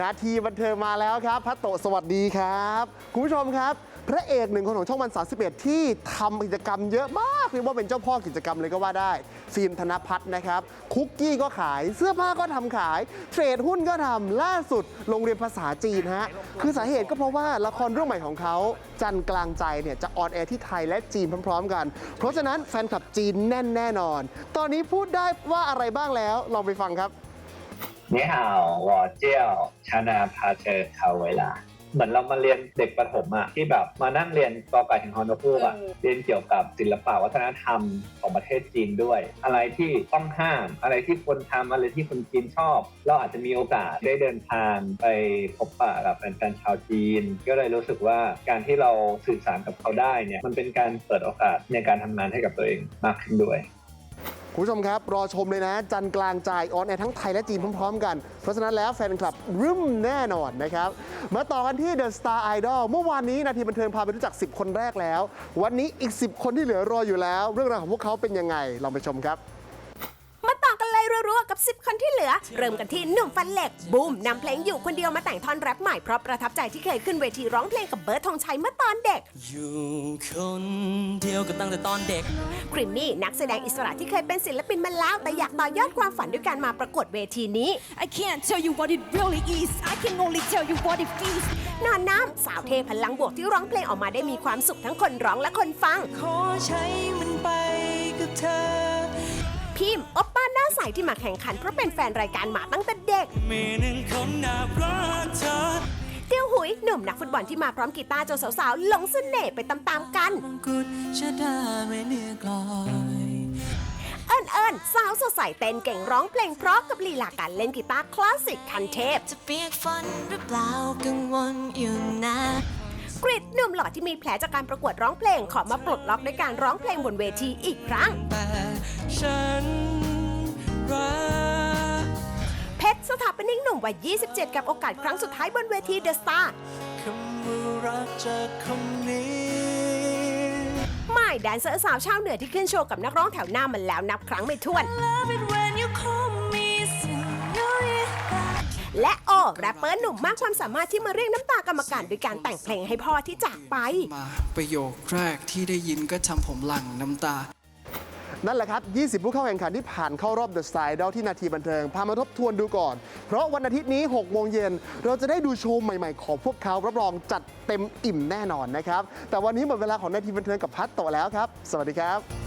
นาทีบันเทิงมาแล้วครับพัตโตสวัสดีครับ คุณผู้ชมครับ พระเอกหนึ่งคนของช่องวัน31ที่ทำกิจกรรมเยอะมากเรียกว่าเป็นเจ้าพ่อกิจกรรมเลยก็ว่าได้ ฟิล์มธนพัฒน์นะครับ คุกกี้ก็ขายเสื้อผ้าก็ทำขาย เทรดหุ้นก็ทำล่าสุดโรงเรียนภาษาจีนฮะคือสาเหตุก็เพราะว่าละครเรื่องใหม่ของเขาจันกลางใจเนี่ยจะออนแอร์ที่ไทยและจีนพร้อมๆ กัน เพราะฉะนั้นแฟนคลับจีนแน่นแน่นอน ตอนนี้พูดได้ว่าอะไรบ้างแล้วลองไปฟังครับ 你好，我叫ชนาพาเชอร์คาเวลา เหมือนเรามาเรียนเด็กประถมอะที่แบบมานั่งเรียนกอไก่ถึงฮอนอพูกอะเรียนเกี่ยวกับศิลปะวัฒนธรรมของประเทศจีนด้วย อะไรที่ต้องห้าม อะไรที่ควรทำอะไรที่คนจีนชอบ เราอาจจะมีโอกาสได้เดินทางไปพบปะกับแฟนๆชาวจีน ก็เลยรู้สึกว่าการที่เราสื่อสารกับเขาได้เนี่ยมันเป็นการเปิดโอกาสในการทำงานให้กับตัวเองมากขึ้นด้วย คุณผู้ชมครับ รอชมเลยนะ จันกลางใจออนแอร์ทั้งไทยและจีนพร้อมๆกัน เพราะฉะนั้นแล้วแฟนคลับรึมแน่นอนนะครับ มาต่อกันที่ The Star Idol เมื่อวานนี้นาทีบันเทิงพาไปรู้จัก 10 คนแรกแล้ว วันนี้อีก 10 คนที่เหลือรออยู่แล้ว เรื่องราวของพวกเขาเป็นยังไงลองไปชมครับ กันเลยรัวๆกับ 10 คนที่เหลือ เริ่มกันที่หนุ่มฟันเหล็กบูมนำเพลงอยู่คนเดียวมาแต่งท่อนแรปใหม่เพราะประทับใจที่เคยขึ้นเวทีร้องเพลงกับเบิร์ดธงชัยเมื่อตอนเด็ก อยู่คนเดียวก็ตั้งแต่ตอนเด็ก คริมมี่นักแสดงอิสระที่เคยเป็นศิลปินมาแล้ว แต่อยากต่อยอดความฝันด้วยการมาประกวดเวทีนี้ I can't tell you what it really is. I can only tell you what it feels. นอนน้ำสาวเทพลังบวกที่ร้องเพลงออกมาได้มีความสุขทั้งคนร้องและคนฟัง ขอใช้มันไปกับเธอ พิมพ์โอปป้าหน้าใสที่มาแข่งขันเพราะเป็นแฟนรายการหมาตั้งแต่เด็ก มีหนึ่งคนน่ารักเธอเตียวหุยหนุ่มนักฟุตบอลที่มาพร้อมกีตาร์จนสาวๆหลงเสน่ห์ไปตามๆกัน มงกุฎชะดาไม่เหนื่อยกลอยเอิญเอิญสาวสดใสเต้นเก่งร้องเพลงเพราะกับลีลาการเล่นกีตาร์คลาสสิกคันเทพ จะเปียกฝนหรือเปล่ากังวลอยู่นะ กริดหนุ่มหล่อที่มีแผลจากการประกวดร้องเพลงขอมาปลดล็อกด้วยการร้องเพลงบนเวทีอีกครั้ง แต่ฉัน รัก เพชรสถาปนิกหนุ่มวัย 27 กับโอกาสครั้งสุดท้ายบนเวทีเดอะสตาร์คำว่ารักจากคำนี้ไม่แดนเซอร์สาวชาวเหนือที่ขึ้นโชว์กับนักร้องแถวหน้ามันแล้วนับครั้งไม่ถ้วน และโอแรปเปอร์หนุ่มมากความสามารถที่มาเรียกน้ำตากรรมการด้วยการแต่งเพลงให้พ่อที่จากไป มาประโยคแรกที่ได้ยินก็ทำผมหลั่งน้ำตา นั่นแหละครับ 20 ผู้เข้าแข่งขันที่ผ่านเข้ารอบเดอร์ไซด์ดาวที่นาทีบันเทิง พามาทบทวนดูก่อน เพราะวันอาทิตย์นี้ 6 โมงเย็น เราจะได้ดูโชว์ใหม่ๆ ของพวกเขารับรองจัดเต็มอิ่มแน่นอนนะครับ แต่วันนี้หมดเวลาของนาทีบันเทิงกับพัดโตแล้วครับ สวัสดีครับ